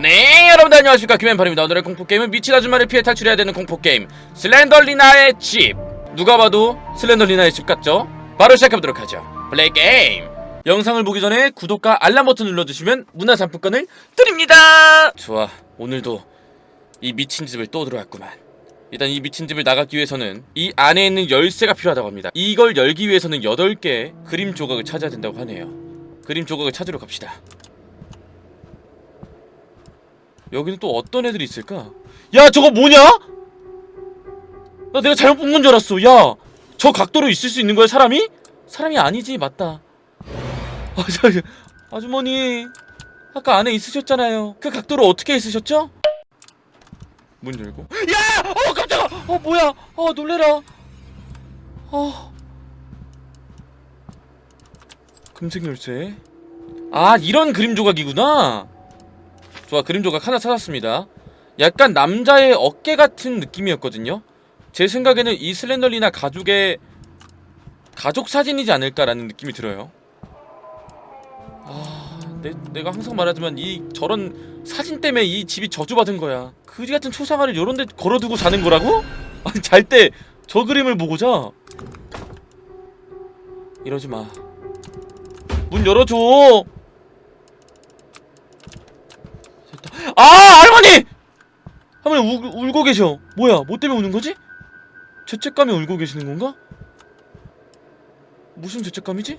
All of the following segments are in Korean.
네 여러분들 안녕하십니까. 김현팔입니다. 오늘의 공포게임은 미친 아줌마를 피해 탈출해야 되는 공포게임. 슬렌더리나의 집. 누가 봐도 슬렌더리나의 집 같죠? 바로 시작해보도록 하죠. 플레이 게임. 영상을 보기 전에 구독과 알람 버튼 눌러주시면 문화상품권을 드립니다. 좋아 오늘도 이 미친 집을 또 들어왔구만. 일단 이 미친 집을 나가기 위해서는 이 안에 있는 열쇠가 필요하다고 합니다. 이걸 열기 위해서는 8개의 그림 조각을 찾아야 된다고 하네요. 그림 조각을 찾으러 갑시다 여기는 또 어떤 애들이 있을까? 야 저거 뭐냐? 나 내가 잘못 본 건 줄 알았어 야 저 각도로 있을 수 있는 거야 사람이? 사람이 아니지 맞다 아, 저, 아주머니 아까 안에 있으셨잖아요 그 각도로 어떻게 있으셨죠? 문 열고 야! 어 깜짝아! 어 뭐야 어 놀래라 어 금색 열쇠 아 이런 그림 조각이구나 좋아 그림 조각 하나 찾았습니다. 약간 남자의 어깨 같은 느낌이었거든요. 제 생각에는 이 슬렌더리나 가족의 가족 사진이지 않을까라는 느낌이 들어요. 아 내, 내가 항상 말하지만 이 저런 사진 때문에 이 집이 저주받은 거야. 그지 같은 초상화를 요런 데 걸어두고 자는 거라고? 아니 잘 때 저 그림을 보고 자. 이러지 마문 열어줘 아 할머니! 할머니 우, 울고 계셔 뭐야 뭐 때문에 우는 거지? 죄책감에 울고 계시는 건가? 무슨 죄책감이지?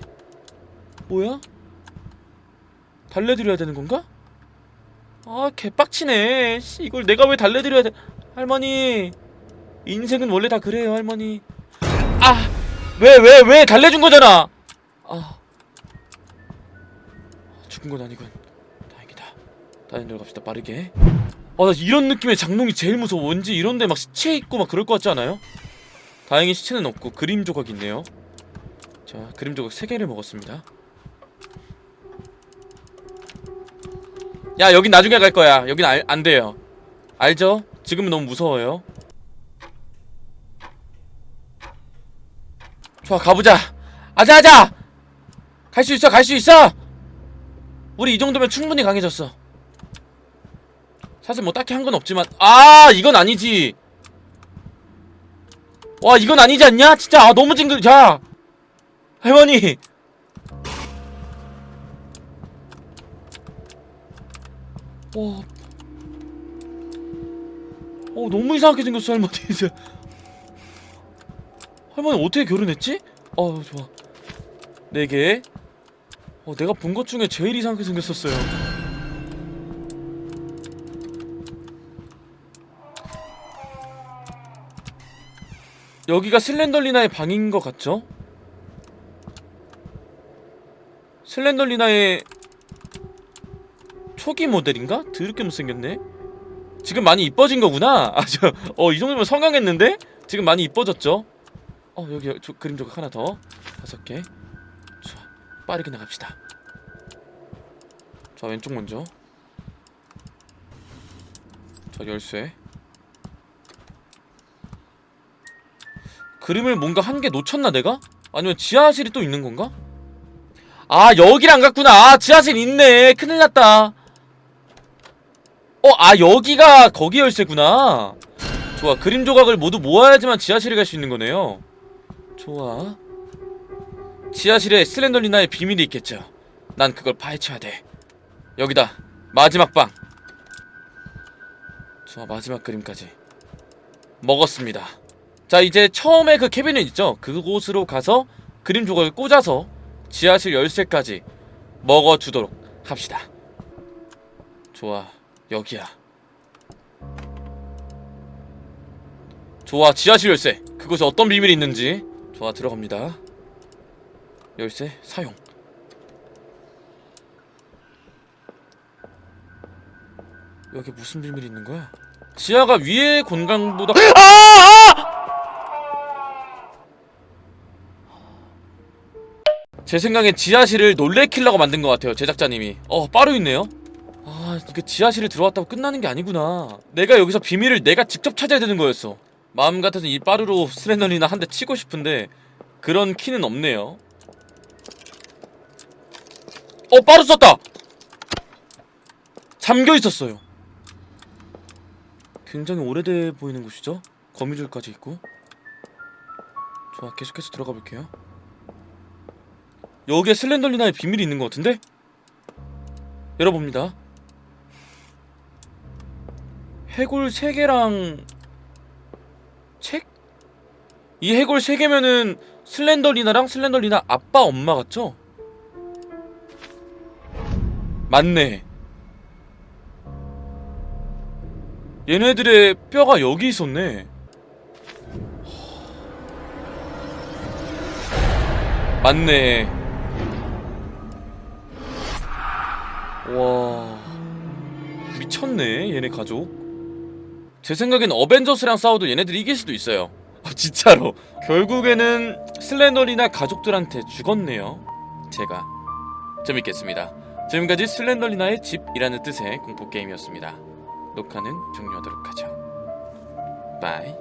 뭐야? 달래드려야 되는 건가? 아 개빡치네 씨, 이걸 내가 왜 달래드려야 돼 할머니 인생은 원래 다 그래요 할머니 아 왜 왜 왜 달래준 거잖아 아 죽은 건 아니군 다른 데로 갑시다. 빠르게. 아나 이런 느낌의 장롱이 제일 무서워. 왠지 이런데 막 시체 있고 막 그럴 것 같지 않아요? 다행히 시체는 없고 그림 조각 있네요. 자 그림 조각 3개를 먹었습니다. 야 여긴 나중에 갈 거야. 여긴 알, 안 돼요. 알죠? 지금은 너무 무서워요. 좋아 가보자. 아자 아자! 갈 수 있어 갈 수 있어! 우리 이 정도면 충분히 강해졌어 사실 뭐 딱히 한 건 없지만 아 이건 아니지. 와 이건 아니지 않냐? 진짜 아 너무 징글 자 할머니! 와. 어, 너무 이상하게 생겼어 할머니 이제. 할머니 어떻게 결혼했지? 어 좋아. 네개. 어 내가 본 것 중에 제일 이상하게 생겼었어요 여기가 슬렌더리나의 방인 것 같죠? 슬렌더리나의 초기 모델인가? 더럽게 못생겼네 지금 많이 이뻐진 거구나 아저어이 정도면 성형했는데? 지금 많이 이뻐졌죠? 어 여기 저, 그림 조각 하나 더 다섯 개 좋아 빠르게 나갑시다 자 왼쪽 먼저 자 열쇠 그림을 뭔가 한 개 놓쳤나 내가? 아니면 지하실이 또 있는 건가? 아 여길 안 갔구나. 아 지하실 있네. 큰일 났다. 어 아 여기가 거기 열쇠구나. 좋아 그림 조각을 모두 모아야지만 지하실에 갈 수 있는 거네요. 좋아. 지하실에 슬렌더리나의 비밀이 있겠죠. 난 그걸 파헤쳐야 돼. 여기다. 마지막 방. 좋아 마지막 그림까지. 먹었습니다 자 이제 처음에 그 캐비닛 있죠? 그곳으로 가서 그림 조각을 꽂아서 지하실 열쇠까지 먹어주도록 합시다. 좋아 여기야. 좋아 지하실 열쇠. 그곳에 어떤 비밀이 있는지. 좋아 들어갑니다. 열쇠 사용. 여기 무슨 비밀이 있는 거야? 지하가 위의 공간보다 아! 제 생각엔 지하실을 놀래키려고 만든 것 같아요 제작자님이. 어 빠루 있네요. 아 이게 지하실에 들어왔다고 끝나는 게 아니구나. 내가 여기서 비밀을 내가 직접 찾아야 되는 거였어. 마음 같아서 이 빠루로 스레넌이나 한 대 치고 싶은데 그런 키는 없네요. 어 빠루 썼다! 잠겨 있었어요. 굉장히 오래돼 보이는 곳이죠? 거미줄까지 있고. 좋아 계속해서 들어가 볼게요 여기에 슬렌더리나의 비밀이 있는 것 같은데? 열어봅니다 해골 3개랑 책? 이 해골 3개면은 슬렌더리나랑 슬렌더리나 아빠 엄마 같죠? 맞네 얘네들의 뼈가 여기 있었네 맞네 와. 미쳤네 얘네 가족. 제 생각엔 어벤져스랑 싸워도 얘네들이 이길 수도 있어요. 아, 진짜로. 결국에는 슬렌더리나 가족들한테 죽었네요. 제가. 재밌겠습니다. 지금까지 슬렌더리나의 집이라는 뜻의 공포게임이었습니다. 녹화는 종료하도록 하죠. 바이